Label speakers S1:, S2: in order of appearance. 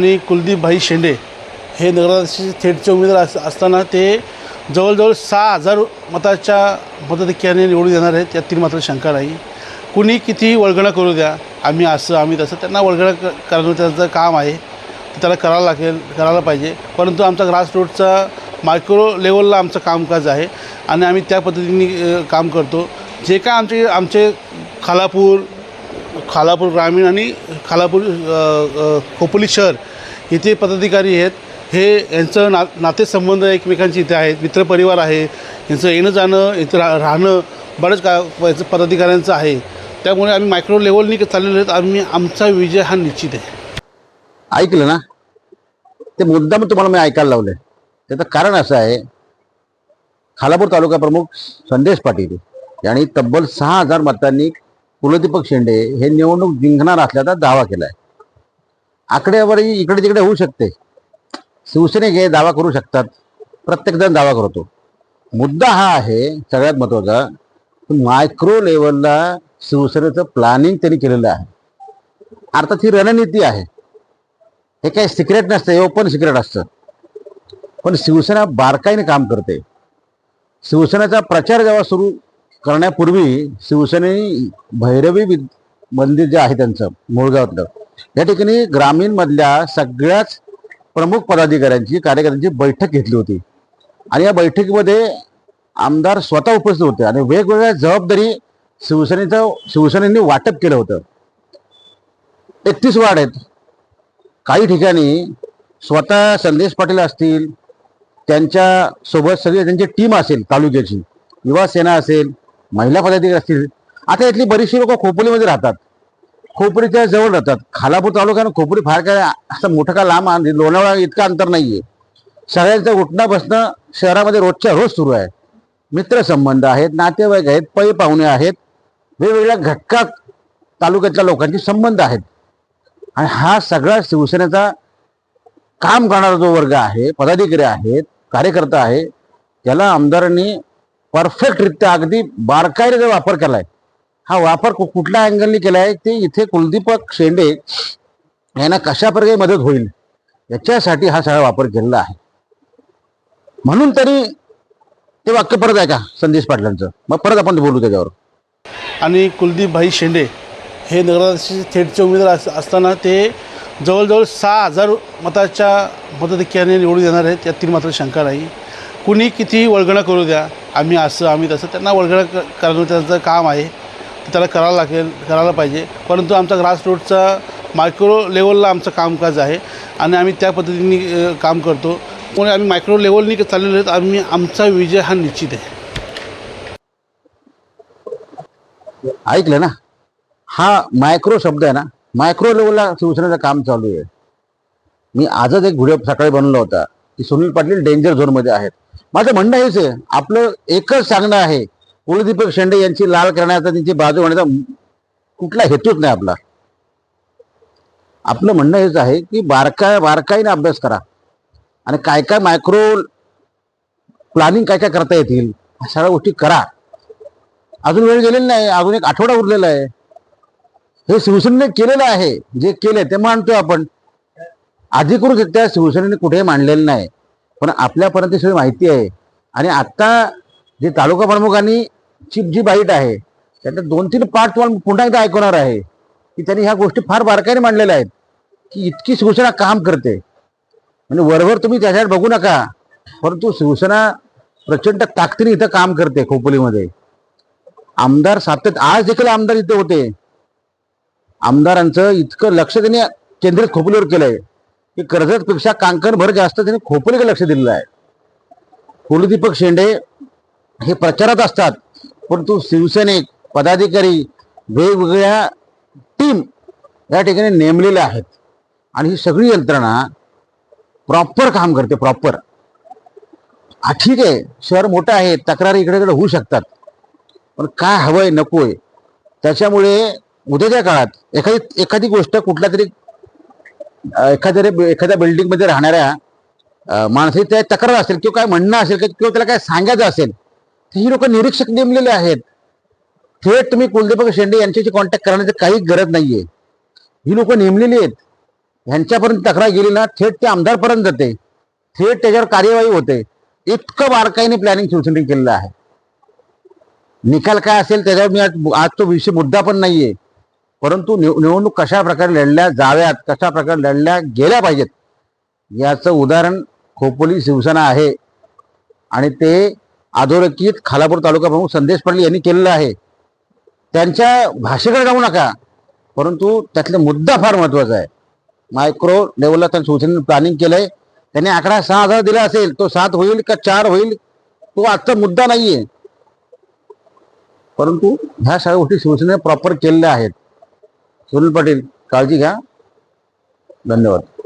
S1: आणि कुलदीपभाई शेंडे हे नगराध्यक्ष थेटचे उमेदवार अस असताना ते जवळजवळ सहा हजार मताच्या मताधिक्याने निवडून येणार आहेत त्यातील मात्र शंका नाही. कुणी कितीही वळगणं करू द्या आम्ही असं आम्ही तसं त्यांना वळगणं क करणं त्यांचं काम आहे. ते त्याला करावं लागेल करायला पाहिजे. परंतु आमचा ग्रासरूटचा मायक्रो लेवलला आमचं कामकाज आहे आणि आम्ही त्या पद्धतीने काम करतो. जे काय आमचे आमचे खालापूर खालापूर ग्रामीण आणि खालापूर अ, खोपोली शहर इथे पदाधिकारी आहेत. हे यांचं ना नातेसंबंध एकमेकांचे इथे आहेत. मित्रपरिवार आहे. यांचं येणं जाणं इथं रा राहणं बरंच का याचं पदाधिकाऱ्यांचं आहे. त्यामुळे आम्ही मायक्रो लेवलनी चाललेलो आहेत. आम्ही आमचा विजय हा निश्चित आहे.
S2: ऐकलं ना? ते मुद्दाम तुम्हाला मी ऐकायला लावलं आहे त्याचं कारण असं आहे खालापूर तालुका प्रमुख संदेश पाटील यांनी तब्बल सहा हजार मतांनी कुलदीपक शेंडे हे निवडणूक जिंकणार असल्याचा दावा केलाय. आकडेवारी इकडे तिकडे होऊ शकते. शिवसेने हे दावा करू शकतात. प्रत्येकजण दावा करतो. मुद्दा हा आहे सगळ्यात महत्त्वाचा मायक्रो लेवलला शिवसेनेचं प्लॅनिंग त्यांनी केलेलं आहे. अर्थात ही रणनीती आहे. हे काही सिक्रेट नसतं हे ओपन सिक्रेट असतं. पण शिवसेना बारकाईने काम करते. शिवसेनेचा प्रचार जेव्हा सुरू करण्यापूर्वी शिवसेने भैरवी विद- मंदिर जे आहे त्यांचं मुळगावातलं या ठिकाणी ग्रामीण मधल्या सगळ्याच प्रमुख पदाधिकाऱ्यांची कार्यकर्त्यांची बैठक घेतली होती. आणि या बैठकीमध्ये आमदार स्वतः उपस्थित होते आणि वेगवेगळ्या जबाबदारी शिवसेनेचं शिवसेनेने वाटप केलं होतं. एकतीस वार्ड आहेत. काही ठिकाणी स्वतः संदेश पाटील असतील त्यांच्यासोबत सगळी त्यांची टीम असेल तालुक्याची युवा सेना असेल महिला पदाधिकारी असतील. आता इथली बरीचशी लोक खोपोलीमध्ये राहतात. खोपरीच्या जवळ राहतात. खालापूर तालुका आणि फार काय असं मोठं का लांब आणि लोणावळा इतकं अंतर नाहीये. सगळ्यांचं उठणं बसणं शहरामध्ये रोजच्या रोज सुरू आहे. मित्रसंबंध आहेत नातेवाईक आहेत पै पाहुणे आहेत. वेगवेगळ्या घटका तालुक्यातल्या लोकांचे संबंध आहेत. आणि हा सगळा शिवसेनेचा काम करणारा जो वर्ग आहे पदाधिकारी आहेत कार्यकर्ता आहे त्याला आमदारांनी परफेक्टरित्या अगदी बारकाईने जो वापर केलाय. हा वापर कु- कुठल्या अँगलनी केलाय ते इथे कुलदीपक शेंडे यांना कशा प्रकारे मदत होईल याच्यासाठी हा सगळा वापर केलेला आहे. म्हणून तरी ते वाक्य परत आहे का संदेश पाटलांचं. मग परत आपण बोलू त्याच्यावर.
S1: आणि कुलदीपभाई शेंडे हे नगराध्यक्ष थेटचे उमेदवार अस असताना ते जवळजवळ सहा हजार मताच्या मताधिक्याने निवडून येणार आहेत यातील मात्र शंका नाही. कुणी कितीही वळगणं करू द्या आम्ही असं आम्ही तसं त्यांना वळगणं करणं त्यांचं काम आहे. त्याला करायला लागेल करायला पाहिजे. परंतु आमचा ग्रासरूटचा मायक्रो लेवलला आमचं कामकाज आहे आणि आम्ही त्या पद्धतीने काम करतो. त्यामुळे आम्ही मायक्रो लेवलनी चाललेलो आहेत आम्ही आमचा विजय हा निश्चित आहे.
S2: ऐकलं ना? हा मायक्रो शब्द आहे ना? मायक्रो लेवलला शिवसेनेचं काम चालू आहे. मी आजच एक व्हिडिओ सकाळी बनवला होता. की सुनील पाटील डेंजर झोनमध्ये आहेत. माझं म्हणणं हेच आहे. आपलं एकच सांगणं आहे. कुलदीपक शेंडे यांची लाल करण्याचा त्यांची बाजू होण्याचा कुठला हेतूच नाही आपला. आपलं म्हणणं हेच आहे की बारकाय बारकाईने अभ्यास करा. आणि काय काय मायक्रो प्लॅनिंग काय काय करता येतील ह्या सगळ्या गोष्टी करा. अजून वेळ गेलेली नाही. अजून एक आठवडा उरलेला आहे. हे शिवसेनेने केलेलं आहे. जे केले ते मानतोय आपण. अधिकृतरित्या शिवसेनेने कुठेही मांडलेलं नाही. पण आपल्यापर्यंत सगळी माहिती आहे. आणि आता जे तालुका प्रमुखांनी ची जी बाईट आहे त्यातले दोन तीन पार्ट तुम्हाला पुन्हा एकदा ऐकवणार आहे की त्यांनी ह्या गोष्टी फार बारकाईने मांडलेल्या आहेत की इतकी शिवसेना काम करते. म्हणजे वरवर तुम्ही त्याच्यावर बघू नका परंतु शिवसेना प्रचंड ताकदीने इथं काम करते खोपोलीमध्ये. आमदार सातत्य आज देखील आमदार इथे होते. आमदारांचं इतकं लक्ष त्यांनी केंद्रित खोपोलीवर केलंय. की कर्जतपेक्षा कांकणभर जास्त त्यांनी खोपोलीकडे लक्ष दिलेलं आहे. कुलदीपक शेंडे हे प्रचारात असतात परंतु शिवसैनिक पदाधिकारी वेगवेगळ्या टीम या ठिकाणी नेमलेल्या आहेत. आणि ही सगळी यंत्रणा प्रॉपर काम करते प्रॉपर हा ठीक आहे शहर मोठं आहे तक्रारी इकडे तिकडे होऊ शकतात. पण काय हवंय नकोय. त्याच्यामुळे उद्याच्या काळात एखादी एखादी गोष्ट कुठल्या तरी एखाद्या एखाद्या बिल्डिंगमध्ये राहणाऱ्या माणसाची त्या तक्रार असेल किंवा काय म्हणणं असेल किंवा त्याला काय सांगायचं असेल तर ही लोक निरीक्षक नेमलेले आहेत. थेट तुम्ही कुलदीपक शेंडे यांच्याशी कॉन्टॅक्ट करण्याची काही गरज नाहीये. ही लोक नेमलेली आहेत. ह्यांच्यापर्यंत तक्रार गेली ना थेट ते आमदारपर्यंत जाते. थेट त्याच्यावर कार्यवाही होते. इतकं बारकाईने प्लॅनिंग शिवसेनेने केलेलं आहे. निकाल काय असेल त्याच्यावर मी आज आज तो विषय मुद्दा पण नाहीये. परंतु निव- निवडणूक कशा प्रकारे लढल्या जाव्यात कशा प्रकारे लढल्या गेल्या पाहिजेत याचं उदाहरण खोपोली शिवसेना आहे. आणि ते अधोरेखित खालापूर तालुका प्रमुख संदेश पाटील यांनी केलेलं आहे. त्यांच्या भाषेकडे जाऊ नका परंतु त्यातला मुद्दा फार महत्त्वाचा आहे. मायक्रो लेवलला त्या शिवसेनेनं प्लॅनिंग केलंय. त्यांनी आकडा सहा हजार दिला असेल तो सात होईल का चार होईल तो आजचा मुद्दा नाहीये. परंतु ह्या सगळ्या गोष्टी शिवसेनेने प्रॉपर केलेल्या आहेत. सुनील पाटील काळजी घ्या. धन्यवाद.